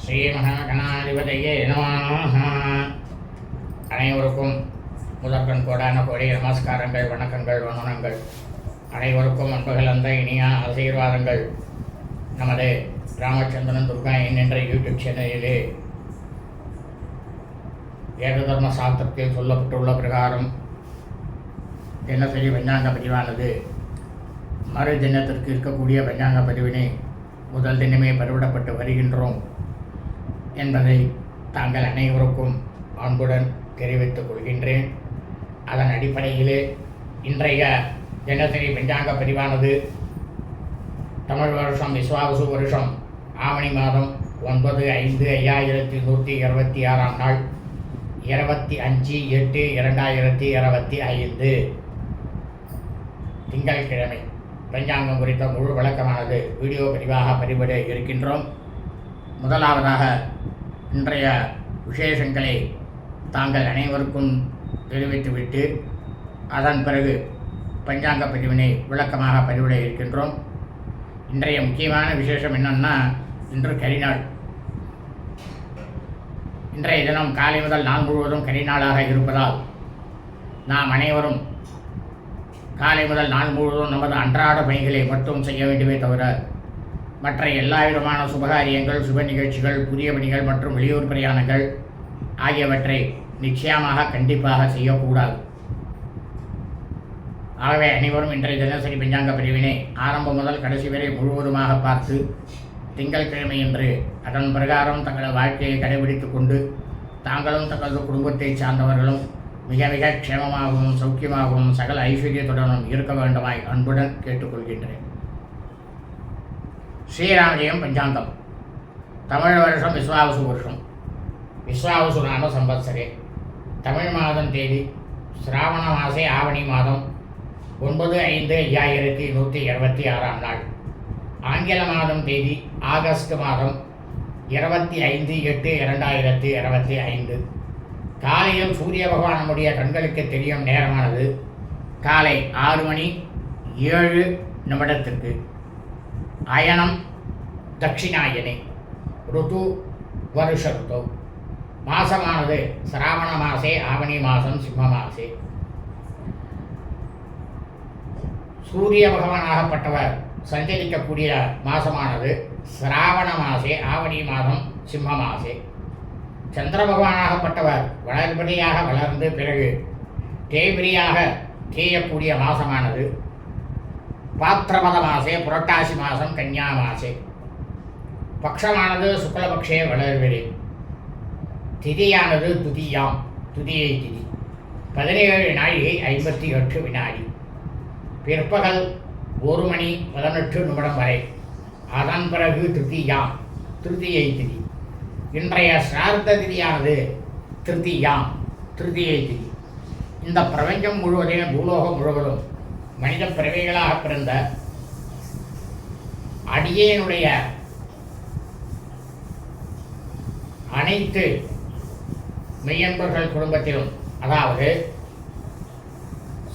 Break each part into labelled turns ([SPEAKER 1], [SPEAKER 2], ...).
[SPEAKER 1] ஸ்ரீமகாகணாதிபதியே நமः அனைவருக்கும் முதற்கண் கோடான கோடி நமஸ்காரங்கள் வணக்கங்கள் வந்தனங்கள் அனைவருக்கும் அன்புகள் அந்த இனிய ஆசீர்வாதங்கள். நமது ராமச்சந்திரன் துர்கா என்கின்ற யூடியூப் சேனலிலே வேத தர்ம சாஸ்திரத்தில் சொல்லப்பட்டுள்ள பிரகாரம் தினசரி பஞ்சாங்க பதிவானது? மறு தினத்திற்கு இருக்கக்கூடிய பஞ்சாங்க பதிவினை முதல் தினமே பரிவிடப்பட்டு வருகின்றோம். என்பதை தாங்கள் அனைவருக்கும் அன்புடன் தெரிவித்துக் கொள்கின்றேன். அதன் அடிப்படையிலே இன்றைய தினசரி பஞ்சாங்க பதிவானது தமிழ் வருஷம் விஸ்வாவசு வருஷம் ஆவணி மாதம் ஒன்பது ஐந்து ஐயாயிரத்தி நூற்றி இருபத்தி ஆறாம் நாள் இருபத்தி அஞ்சு எட்டு இரண்டாயிரத்தி இருபத்தி ஐந்து. திங்கட்கிழமை பஞ்சாங்கம் குறித்த முழு விளக்கமானது வீடியோ பதிவாக பதிவிட இருக்கின்றோம். முதலாவதாக இன்றைய விசேஷங்களை தாங்கள் அனைவருக்கும் தெரிவித்துவிட்டு அதன் பிறகு பஞ்சாங்க பதிவினை விளக்கமாக பதிவிட இருக்கின்றோம். இன்றைய முக்கியமான விசேஷம் என்னன்னா இன்று கரிநாள் இன்றைய தினம் காலை முதல் நாள் முழுவதும் கரிநாளாக இருப்பதால் நாம் அனைவரும் காலை முதல் நாள் முழுவதும் நமது அன்றாட பணிகளை மட்டும் செய்ய வேண்டுமே தவிர மற்ற எல்லா விதமான சுபகாரியங்கள் சுப நிகழ்ச்சிகள் புதிய பணிகள் மற்றும் வெளியூர் பிரயாணங்கள் ஆகியவற்றை நிச்சயமாக கண்டிப்பாக செய்யக்கூடாது. ஆகவே அனைவரும் இன்றைய தினசரி பஞ்சாங்க பிரிவினை ஆரம்பம் முதல் கடைசி வரை முழுவதுமாக பார்த்து திங்கட்கிழமை என்று அதன் பிரகாரம் தங்களது வாழ்க்கையை கடைபிடித்து கொண்டு தாங்களும் தங்களது குடும்பத்தை சார்ந்தவர்களும் மிக மிக க்ஷேமமாகவும் சௌக்கியமாகவும் சகல ஐஸ்வர்யத்துடனும் இருக்க வேண்டுமாய் அன்புடன் கேட்டுக்கொள்கின்றேன். ஸ்ரீராமஜெயம் பஞ்சாங்கம் தமிழ் வருஷம் விஸ்வாவசு வருஷம். விஸ்வாவசு நாம சம்பத்சரே. தமிழ் மாதம் தேதி சிராவண மாசே ஆவணி மாதம் ஒன்பது ஐந்து ஐயாயிரத்தி நூற்றி இருபத்தி ஆறாம் நாள். ஆங்கில மாதம் தேதி ஆகஸ்ட் மாதம் இருபத்தி ஐந்து எட்டு இரண்டாயிரத்தி இருபத்தி ஐந்து. காலையில் சூரிய பகவான் நம்முடைய கண்களுக்கு தெரியும் நேரமானது காலை ஆறு மணி ஏழு நிமிடத்திற்கு. அயனம் தட்சிணாயனி ருது வருஷ ருத்து மாசமானது சிராவண மாசே ஆவணி மாதம் சிம்ம மாசே சூரிய பகவானாகப்பட்டவர் சஞ்சரிக்கக்கூடிய மாசமானது சிராவண மாசே ஆவணி மாதம் சிம்ம மாசே. சந்திர பகவானாகப்பட்டவர் வளர்படியாக வளர்ந்து பிறகு தேய்பிரியாக தேயக்கூடிய மாசமானது பாத்திரபத மாசே புரட்டாசி மாதம் கன்னியா மாசே பக்ஷமானது சுக்லபக்ஷே வளர்வெளி திதியானது துதியாம். துதியை திதி. பதினேழு நாழிகை ஐம்பத்தி எட்டு வினாடி. பிற்பகல் ஒரு மணி பதினெட்டு நிமிடம் வரை. அதன் பிறகு திருத்தியாம் திருத்தியை திதி. இன்றைய சிரார்த்த திதியானது திருத்தியாம் திருத்தியை திதி. இந்த பிரபஞ்சம் முழுவதையும் பூலோகம் முழுவதும் மனித பிறவைகளாக பிறந்த அடியேனுடைய அனைத்து மெய்யன்பர்கள் குடும்பத்திலும் அதாவது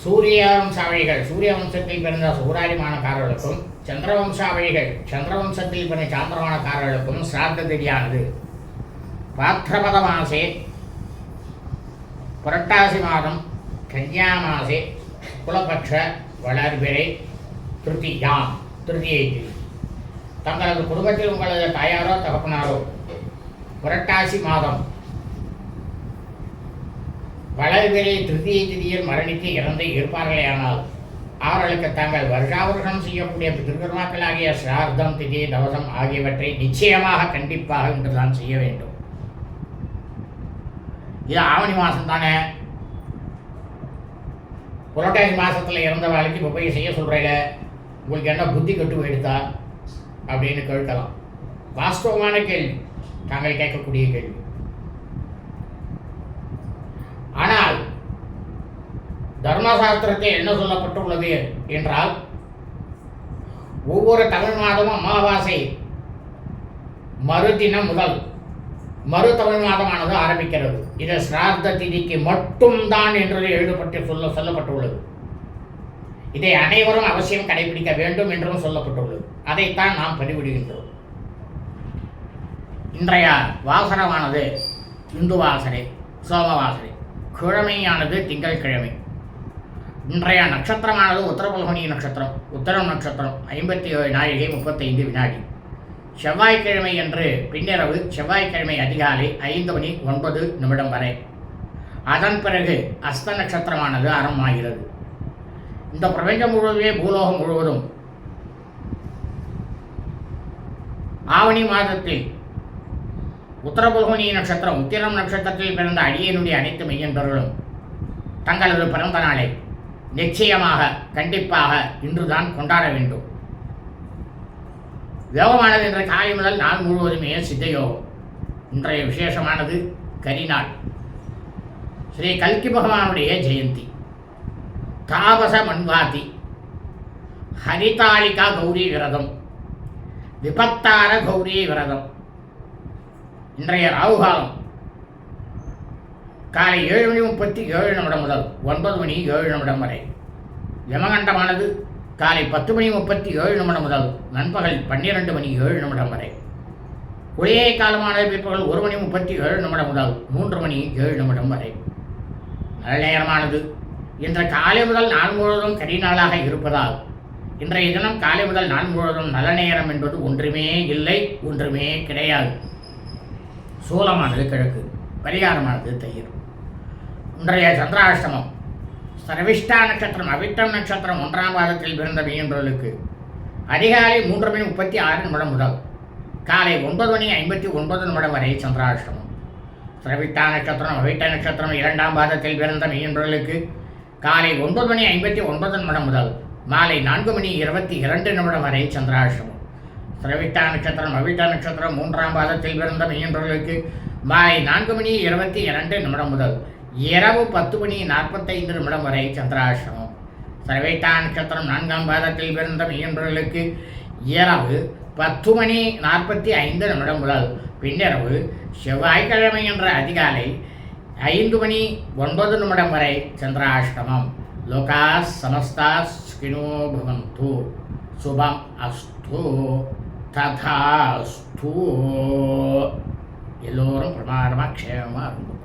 [SPEAKER 1] சூரிய வம்சாவழிகள் சூரிய வம்சத்தில் பிறந்த சூராரிமானக்காரர்களுக்கும் சந்திர வம்சாவழிகள் சந்திர வம்சத்தில் பிறந்த சாந்திரமானக்காரர்களுக்கும் சிராத்த திதியானது. பாத்திரபத மாசே புரட்டாசி மாதம் கன்யா மாசே குலபட்ச வளர்பிறை திருத்தியாம் திருத்தியை திதி தங்களது குடும்பத்தில் உங்களது தாயாரோ தகப்பனாரோ புரட்டாசி மாதம் வளர்பிறை திருத்தியை திதியில் மரணித்து இறந்து இருப்பார்களேயானால் அவர்களுக்கு தாங்கள் வருஷாவருஷம் செய்யக்கூடிய திருக்கர்மாக்களாகிய சிரார்த்தம் திதி தவசம் ஆகியவற்றை நிச்சயமாக கண்டிப்பாக இன்றுதான் செய்ய வேண்டும். இது ஆவணி மாதம் தானே புரட்டாசி மாதத்தில் இறந்தவாளுக்கு இப்போ போய் செய்ய சொல்கிறீங்க உங்களுக்கு என்ன புத்தி கட்டு போயிடுதா? அப்படின்னு கேட்கலாம். வாஸ்தவமான கேள்வி. தாங்கள் கேட்கக்கூடிய கேள்வி. ஆனால் தர்மசாஸ்திரத்தில் என்ன சொல்லப்பட்டுள்ளது என்றால் ஒவ்வொரு தமிழ் மாதமும் அமாவாசை மறுதினம் முதல். மறு மாதமானது ஆரம்பிக்கிறது. இது சிரார்த்த திதிக்கு மட்டும்தான் என்று எழுதப்பட்டு சொல்ல சொல்லப்பட்டுள்ளது. இதை அனைவரும் அவசியம் கடைபிடிக்க வேண்டும் என்றும் சொல்லப்பட்டுள்ளது. அதைத்தான் நாம் பதிவிடுகின்றோம் இன்றைய வாசனமானது இந்து வாசனை சோமவாசனை. கிழமையானது திங்கட்கிழமை இன்றைய நட்சத்திரமானது உத்தரபல்கனி நட்சத்திரம் உத்தரம் நட்சத்திரம் ஐம்பத்தி ஏழு நாழிகை முப்பத்தைந்து வினாடி. செவ்வாய்க்கிழமை என்று பின்னிரவு செவ்வாய்க்கிழமை அதிகாலை ஐந்து மணி ஒன்பது நிமிடம் வரை. அதன் பிறகு அஸ்த நட்சத்திரமானது ஆரம்பமாகிறது. இந்த பிரபஞ்சம் முழுவதுமே பூலோகம் முழுவதும் ஆவணி மாதத்தில் உத்தரபுல்கோணி நட்சத்திரம் உத்திரம் நட்சத்திரத்தில் பிறந்த அடியனுடைய அனைத்து மெய்யன்பர்களும் தங்களது பிறந்த நாளை நிச்சயமாக கண்டிப்பாக இன்றுதான் கொண்டாட வேண்டும். யோகமானது என்ற காலை முதல் நாள் முழுவதுமே சித்த யோகம் இன்றைய விசேஷமானது கரிநாள். ஸ்ரீ கல்கி பகவானுடைய ஜெயந்தி. தாபச மண்வாதி ஹரிதாளிகா கௌரி விரதம். விபத்தார கௌரி விரதம். இன்றைய ராகுகாலம். காலை ஏழு மணி முப்பத்தி ஏழு நிமிடம் முதல் ஒன்பது மணி ஏழு நிமிடம் வரை. யமகண்டமானது காலை பத்து மணி முப்பத்தி ஏழு நிமிடம் முதல் நண்பகல் பன்னிரண்டு மணி ஏழு நிமிடம் வரை. ஒளியே காலமானது பிற்பகல் ஒரு மணி முப்பத்தி ஏழு நிமிடம் முதல் மூன்று மணி ஏழு நிமிடம் வரை. நல்ல நேரமானது. இன்று காலை முதல் நாள் முழுவதும் கரி நாளாக இருப்பதால் இன்றைய தினம் காலை முதல் நாள் முழுவதும் நல்ல நேரம் என்பது ஒன்றுமே இல்லை ஒன்றுமே கிடையாது. சூலமானது கிழக்கு பரிகாரமானது தயிர். இன்றைய சந்திராஷ்டமம் சர்விஷ்டா நட்சத்திரம் அவிட்டம் நட்சத்திரம் ஒன்றாம் பாதத்தில் பிறந்த மீன்பவர்களுக்கு அதிகாலை மூன்று மணி முப்பத்தி ஆறு நிமிடம் முதல் காலை ஒன்பது மணி ஐம்பத்தி ஒன்பது நிமிடம் வரை சந்திராஷ்டமம். சிரவிட்டா நட்சத்திரம் அவிட்ட நட்சத்திரம் இரண்டாம் பாதத்தில் பிறந்த மீன்பவர்களுக்கு காலை ஒன்பது மணி ஐம்பத்தி ஒன்பது நிமிடம் முதல் மாலை நான்கு மணி இருபத்தி இரண்டு நிமிடம் வரை சந்திராஷ்டமம். சிரவிட்டா நட்சத்திரம் அவிட்ட நட்சத்திரம் மூன்றாம் பாதத்தில் பிறந்த மீன்பவர்களுக்கு மாலை நான்கு மணி இருபத்தி இரண்டு நிமிடம் முதல் இரவு பத்து மணி நாற்பத்தைந்து நிமிடம் வரை சந்திராசிரமம். சர்வேட்டா நட்சத்திரம் நான்காம் பாதத்தில் பிறந்த மீன்பர்களுக்கு இரவு பத்து மணி நாற்பத்தி ஐந்து நிமிடம் முதல் பின்னிரவு செவ்வாய்க்கிழமை என்ற அதிகாலை ஐந்து மணி ஒன்பது நிமிடம் வரை சந்திராஷ்டமம் லோகா சமஸ்தா ஸ்கினோ பவந்து. சுபம் அஸ்து ததாஸ்து எல்லோரும் பிரமாதமாக க்ஷேமமாக இருக்கும்